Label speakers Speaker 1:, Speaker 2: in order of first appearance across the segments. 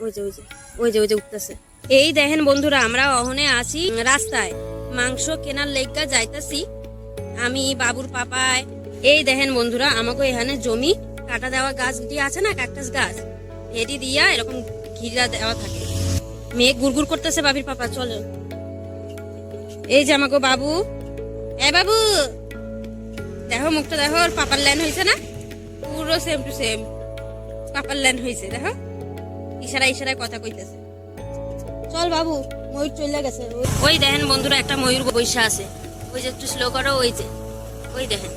Speaker 1: ওই যে ওই যে ওই যে ওই যে উঠতেছে। এই দেখেন বন্ধুরা, আমরা অহনে আছি রাস্তায়। মাংস কেনার লেগা যাইতাছি। আমি, বাবুর পাপায়। এই দেখেন বন্ধুরা, আমাকে এখানে জমি, কাটা দেওয়া গাছ দিয়ে আছে না ক্যাকটাস গাছ? এটি দিয়া এরকম ঘিরা দেওয়া থাকে। মেয়ে গুড়গুড় করতেছে বাবির পাপা, চলো। এই যে আমাকে বাবু। এ বাবু! দেখো, মুখটা দেখো পাপার ল্যান্ড হয়েছে না? পুরো সেম টু সেম পাপার ল্যান্ড হয়েছে দেখো। ইশারা ইশারায় কথা কইতেছে। চল বাবু, ময়ূর চলে গেছে। ওই দেখেন বন্ধুরা, একটা ময়ূর বৈশা আছে। ওই যে একটু স্লো করো, ওই যে। ওই দেখেন,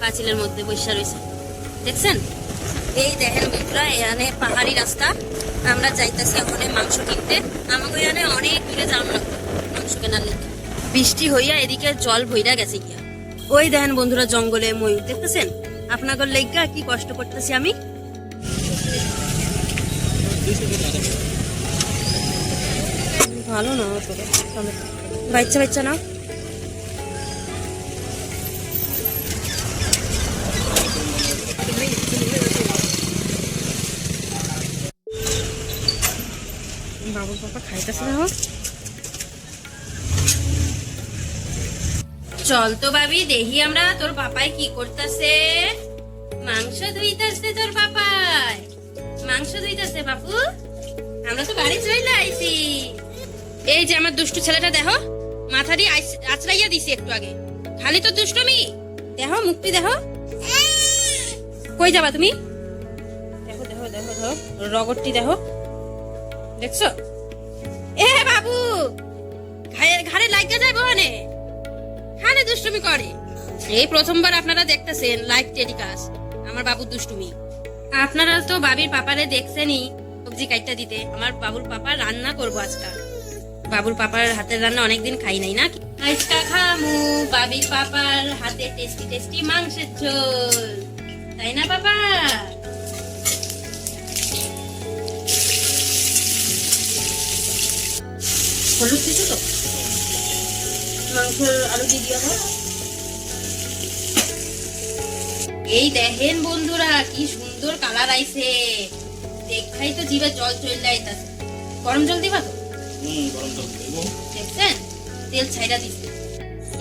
Speaker 1: পাঁচিলের মধ্যে বৈশা রয়েছে দেখছেন? এই দেখেন বন্ধুরা, এখানে পাহাড়ি রাস্তা। আমরা যাইতেছি ওখানে মাংস কিনতে। আমাকে এখানে অনেক দূরে যাওয়া লাগতো মাংস কেনার লেগে। বৃষ্টি হইয়া এদিকে জল ভইরা গেছে গিয়া। ওই দেখেন বন্ধুরা, জঙ্গলে ময়ূর, দেখতেছেন? আপনাদের লেগা কি কষ্ট করতেছি আমি? ভালো না বাচ্চা বাচ্চা না বাবুর পাপা খাইতেছে হোক চল তো ভাবি, দেখি আমরা তোর পাপাই কি করতেছে। মাংস ধুইতাছে তোর পাপাই মাংস ধুইতাছে বাপু। আমরা তো বাড়ি চলে আইছি। এই যে আমার দুষ্টু ছেলেটা, দেখো, মাথা দিয়ে আঁচড়াইয়া দিছি একটু আগে। খালি তো দুষ্টমি। দেখো, মুক্তি দেখো। কই যাবা তুমি? দেখো দেখো দেখো দেখো রগরটি দেখো। দেখছ? এ বাবু ঘাড়ে ঘাড়ে লাগা যায় বহনে। খালি দুষ্টুমি করে। এই প্রথমবার আপনারা দেখতেছেন লাইভ টেলিকাস্ট। আমার বাবুর দুষ্টুমি। আপনারা তো বাবির পাপারে দেখছেনই সবজি কাইটা দিতে। আমার বাবুর পাপা রান্না করব আজকাল বাবুর পাপার হাতের রান্না অনেকদিন খাই নাই না আজকা খামু বাবির পাপার হাতে টেস্টি টেস্টি মাংসের ঝোল। তাই না বাবা হলুদ দিছো তো? মাংসের আলু দিয়ে দিয়া দাও। এই দেখেন বন্ধুরা কি সুন্দর কালার আইছে। দেখাই তো জিভে জল চলে যাইতাছে গরম জল দিবা তো? দেখছেন? তেল ছাইরা দিছে।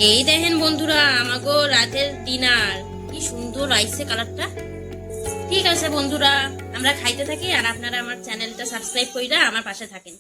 Speaker 1: এই দেখেন বন্ধুরা আমাগো রাতের ডিনার। কি সুন্দর আইছে কালারটা। ঠিক আছে বন্ধুরা আমরা খাইতে থাকি আর আপনারা আমার চ্যানেলটা সাবস্ক্রাইব কইরা আমার পাশে থাকেন।